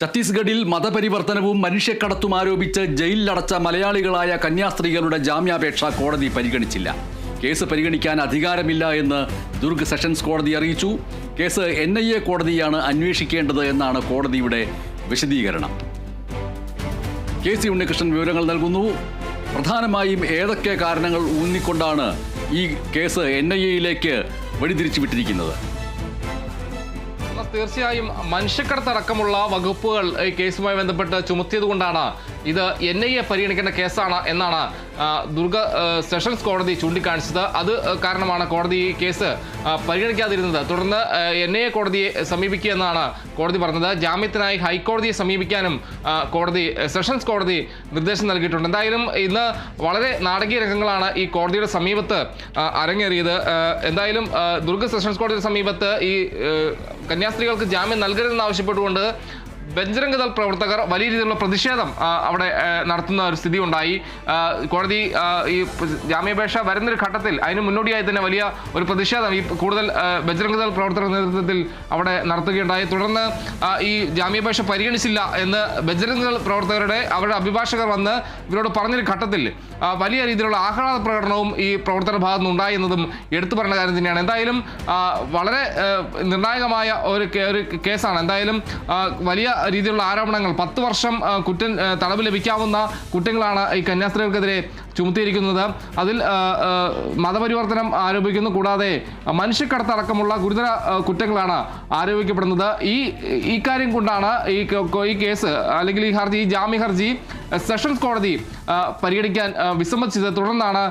ഛത്തീസ്ഗഡിൽ മതപരിവർത്തനവും മനുഷ്യക്കടത്തും ആരോപിച്ച് ജയിലിലടച്ച മലയാളികളായ കന്യാസ്ത്രീകളുടെ ജാമ്യാപേക്ഷ കോടതി പരിഗണിച്ചില്ല. കേസ് പരിഗണിക്കാൻ അധികാരമില്ല എന്ന് ദുർഗ് സെഷൻസ് കോടതി അറിയിച്ചു. കേസ് എൻ ഐ എ കോടതിയാണ് അന്വേഷിക്കേണ്ടത് എന്നാണ് കോടതിയുടെ വിശദീകരണം. കെ സി ഉണ്ണികൃഷ്ണൻ വിവരങ്ങൾ നൽകുന്നു. പ്രധാനമായും ഏതൊക്കെ കാരണങ്ങൾ ഊന്നിക്കൊണ്ടാണ് ഈ കേസ് എൻ ഐ എയിലേക്ക് വഴിതിരിച്ചു വിട്ടിരിക്കുന്നത് തീർച്ചയായും മനുഷ്യക്കടത്തടക്കമുള്ള വകുപ്പുകൾ ഈ കേസുമായി ബന്ധപ്പെട്ട് ചുമത്തിയതുകൊണ്ടാണ് ഇത് എൻ ഐ എ പരിഗണിക്കേണ്ട കേസാണ് എന്നാണ് ദുർഗ സെഷൻസ് കോടതി ചൂണ്ടിക്കാണിച്ചത്. അത് കാരണമാണ് കോടതി ഈ കേസ് പരിഗണിക്കാതിരുന്നത്. തുടർന്ന് എൻ ഐ എ കോടതിയെ സമീപിക്കുക എന്നാണ് കോടതി പറഞ്ഞത്. ജാമ്യത്തിനായി ഹൈക്കോടതിയെ സമീപിക്കാനും കോടതി സെഷൻസ് കോടതി നിർദ്ദേശം നൽകിയിട്ടുണ്ട്. എന്തായാലും ഇന്ന് വളരെ നാടകീയ രംഗങ്ങളാണ് ഈ കോടതിയുടെ സമീപത്ത് അരങ്ങേറിയത്. എന്തായാലും ദുർഗ സെഷൻസ് കോടതിയുടെ സമീപത്ത് ഈ കന്യാസ്ത്രീകൾക്ക് ജാമ്യം നൽകരുതെന്ന് ആവശ്യപ്പെട്ടുകൊണ്ട് ബജ്രംഗ് ദൾ പ്രവർത്തകർ വലിയ രീതിയിലുള്ള പ്രതിഷേധം അവിടെ നടത്തുന്ന ഒരു സ്ഥിതി ഉണ്ടായി കോടതി ഈ ജാമ്യാപേക്ഷ വരുന്നൊരു ഘട്ടത്തിൽ അതിന് മുന്നോടിയായി തന്നെ വലിയ ഒരു പ്രതിഷേധം ഈ കൂടുതൽ ബജ്രംഗദൾ ബജ്രംഗ് ദൾ പ്രവർത്തകരുടെ നേതൃത്വത്തിൽ അവിടെ നടത്തുകയുണ്ടായി. തുടർന്ന് ഈ ജാമ്യാപേക്ഷ പരിഗണിച്ചില്ല എന്ന് ബജ്രംഗ് ദൾ പ്രവർത്തകരുടെ അവരുടെ അഭിഭാഷകർ വന്ന് ഇവരോട് പറഞ്ഞൊരു ഘട്ടത്തിൽ വലിയ രീതിയിലുള്ള ആഹ്ലാദ പ്രകടനവും ഈ പ്രവർത്തകരുടെ ഭാഗത്തു നിന്നുണ്ടായി എന്നതും എടുത്തു പറഞ്ഞ കാര്യം തന്നെയാണ്. എന്തായാലും വളരെ നിർണായകമായ ഒരു കേസാണ്. എന്തായാലും വലിയ രീതിയിലുള്ള ആരോപണങ്ങൾ. പത്ത് വർഷം കുറ്റം തടവ് ലഭിക്കാവുന്ന കുറ്റങ്ങളാണ് ഈ കന്യാസ്ത്രീകൾക്കെതിരെ ചുമത്തിയിരിക്കുന്നത്. അതിൽ മതപരിവർത്തനം ആരോപിക്കുന്നു. കൂടാതെ മനുഷ്യക്കടത്തടക്കമുള്ള ഗുരുതര കുറ്റങ്ങളാണ് ആരോപിക്കപ്പെടുന്നത്. ഈ ഈ കാര്യം കൊണ്ടാണ് ഈ ഈ കേസ് അല്ലെങ്കിൽ ഈ ഹർജി ഈ ജാമ്യ ഹർജി സെഷൻസ് കോടതി പരിഗണിക്കാൻ വിസമ്മതിച്ചത് തുടർന്നാണ്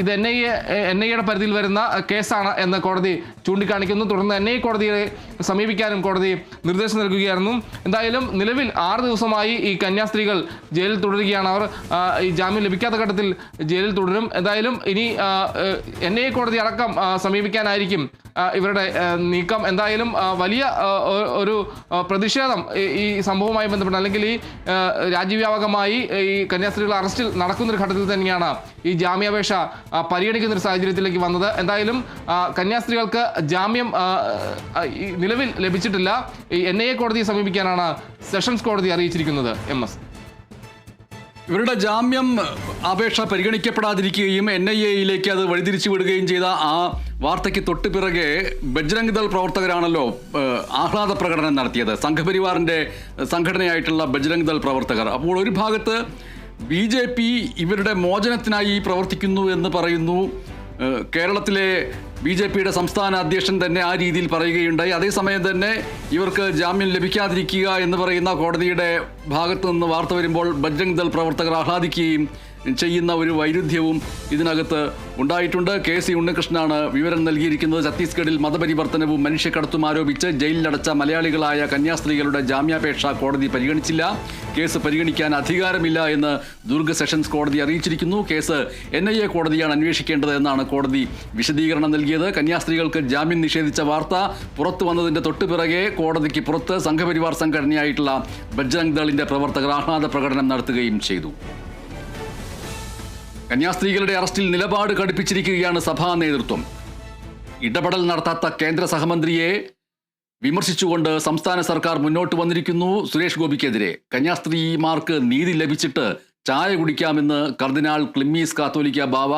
ഇത് N I A N I എയുടെ പരിധിയിൽ വരുന്ന കേസാണ് എന്ന് കോടതി ചൂണ്ടിക്കാണിക്കുന്നു. തുടർന്ന് എൻ ഐ കോടതിയെ സമീപിക്കാനും കോടതി നിർദ്ദേശം നൽകുകയായിരുന്നു. എന്തായാലും നിലവിൽ ആറ് ദിവസമായി ഈ കന്യാസ്ത്രീകൾ ജയിലിൽ തുടരുകയാണ് അവർ. ഈ ജാമ്യം ലഭിക്കാത്ത ഘട്ടത്തിൽ ജയിലിൽ തുടരും. എന്തായാലും ഇനി എൻ ഐ കോടതി അടക്കം സമീപിക്കാനായിരിക്കും. ഇവരുടെ നീക്കം. എന്തായാലും വലിയ ഒരു പ്രതിഷേധം ഈ- സംഭവവുമായി ബന്ധപ്പെട്ട് അല്ലെങ്കിൽ ഈ രാജ്യവ്യാപകമായി ഈ കന്യാസ്ത്രീകൾ അറസ്റ്റിൽ നടക്കുന്നൊരു ഘട്ടത്തിൽ തന്നെയാണ് ഈ ജാമ്യാപേക്ഷ പരിഗണിക്കുന്നൊരു സാഹചര്യത്തിലേക്ക് വന്നത്. എന്തായാലും കന്യാസ്ത്രീകൾക്ക് ജാമ്യം നിലവിൽ ലഭിച്ചിട്ടില്ല. എൻ ഐ എ കോടതിയെ സമീപിക്കാനാണ് സെഷൻസ് കോടതി അറിയിച്ചിരിക്കുന്നത് എം എസ്. ഇവരുടെ ജാമ്യം അപേക്ഷ പരിഗണിക്കപ്പെടാതിരിക്കുകയും എൻ ഐ എയിലേക്ക് അത് വഴിതിരിച്ചു വിടുകയും ചെയ്ത ആ വാർത്തയ്ക്ക് തൊട്ട് പിറകെ ബജ്രംഗ് ദൾ പ്രവർത്തകരാണല്ലോ ആഹ്ലാദ പ്രകടനം നടത്തിയത്. സംഘപരിവാറിന്റെ സംഘടനയായിട്ടുള്ള ബജ്രംഗ് ദൾ പ്രവർത്തകർ. അപ്പോൾ ഒരു ഭാഗത്ത് ബി ജെ പി ഇവരുടെ മോചനത്തിനായി പ്രവർത്തിക്കുന്നു എന്ന് പറയുന്നു. കേരളത്തിലെ ബി ജെ പിയുടെ സംസ്ഥാന അധ്യക്ഷൻ തന്നെ ആ രീതിയിൽ പറയുകയുണ്ടായി. അതേസമയം തന്നെ ഇവർക്ക് ജാമ്യം ലഭിക്കാതിരിക്കുക എന്ന് പറയുന്ന കോടതിയുടെ ഭാഗത്തു നിന്ന് വാർത്ത വരുമ്പോൾ ബജ്രംഗ് ദൾ പ്രവർത്തകർ ആഹ്ലാദിക്കുകയും ചെയ്യുന്ന ഒരു വൈരുദ്ധ്യവും ഇതിനകത്ത് ഉണ്ടായിട്ടുണ്ട്. കെ സി ഉണ്ണികൃഷ്ണനാണ് വിവരം നൽകിയിരിക്കുന്നത്. ഛത്തീസ്ഗഡിൽ മതപരിവർത്തനവും മനുഷ്യക്കടത്തും ആരോപിച്ച് ജയിലിലടച്ച മലയാളികളായ കന്യാസ്ത്രീകളുടെ ജാമ്യാപേക്ഷ കോടതി പരിഗണിച്ചില്ല. കേസ് പരിഗണിക്കാൻ അധികാരമില്ല എന്ന് ദുർഗ് സെഷൻസ് കോടതി അറിയിച്ചിരിക്കുന്നു. കേസ് എൻ ഐ എ കോടതിയാണ് അന്വേഷിക്കേണ്ടത് എന്നാണ് കോടതി വിശദീകരണം നൽകിയത്. കന്യാസ്ത്രീകൾക്ക് ജാമ്യം നിഷേധിച്ച വാർത്ത പുറത്തു വന്നതിന്റെ തൊട്ടു പിറകെ കോടതിക്ക് പുറത്ത് സംഘപരിവാർ സംഘടനയായിട്ടുള്ള ബജ്രംഗ് ദളിന്റെ പ്രവർത്തകർ ആഹ്ലാദ പ്രകടനം നടത്തുകയും ചെയ്തു. കന്യാസ്ത്രീകളുടെ അറസ്റ്റിൽ നിലപാട് കടുപ്പിച്ചിരിക്കുകയാണ് സഭാ നേതൃത്വം. ഇടപെടൽ നടത്താത്ത കേന്ദ്ര സഹമന്ത്രിയെ വിമർശിച്ചുകൊണ്ട് സംസ്ഥാന സർക്കാർ മുന്നോട്ട് വന്നിരിക്കുന്നു സുരേഷ് ഗോപിക്കെതിരെ. കന്യാസ്ത്രീമാർക്ക് നീതി ലഭിച്ചിട്ട് ചായ കുടിക്കാമെന്ന് കർദിനാൾ ക്ലിമ്മീസ് കാത്തോലിക്ക ബാവ.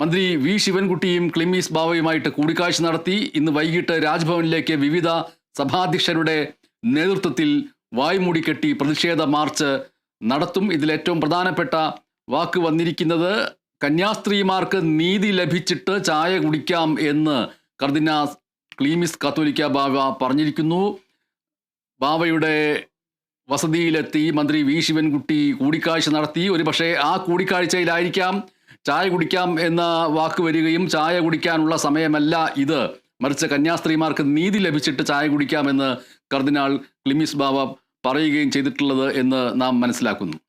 മന്ത്രി വി ശിവൻകുട്ടിയും ക്ലിമ്മീസ് ബാവയുമായിട്ട് കൂടിക്കാഴ്ച നടത്തി. ഇന്ന് വൈകിട്ട് രാജ്ഭവനിലേക്ക് വിവിധ സഭാധ്യക്ഷരുടെ നേതൃത്വത്തിൽ വായ്മൂടിക്കെട്ടി പ്രതിഷേധ മാർച്ച് നടത്തും. ഇതിൽ ഏറ്റവും പ്രധാനപ്പെട്ട വാക്ക് വന്നിരിക്കുന്നത് കന്യാസ്ത്രീമാർക്ക് നീതി ലഭിച്ചിട്ട് ചായ കുടിക്കാം എന്ന് കർദിനാ ക്ലീമിസ് കത്തോലിക്ക ബാവ പറഞ്ഞിരിക്കുന്നു. ബാവയുടെ വസതിയിലെത്തി മന്ത്രി വി ശിവൻകുട്ടി കൂടിക്കാഴ്ച നടത്തി. ഒരുപക്ഷെ ആ കൂടിക്കാഴ്ചയിലായിരിക്കാം ചായ കുടിക്കാം എന്ന വാക്ക് വരികയും ചായ കുടിക്കാനുള്ള സമയമല്ല ഇത്. മറിച്ച് കന്യാസ്ത്രീമാർക്ക് നീതി ലഭിച്ചിട്ട് ചായ കുടിക്കാമെന്ന് കർദിനാൾ ക്ലിമിസ് ബാബ പറയുകയും ചെയ്തിട്ടുള്ളത് എന്ന് നാം മനസ്സിലാക്കുന്നു.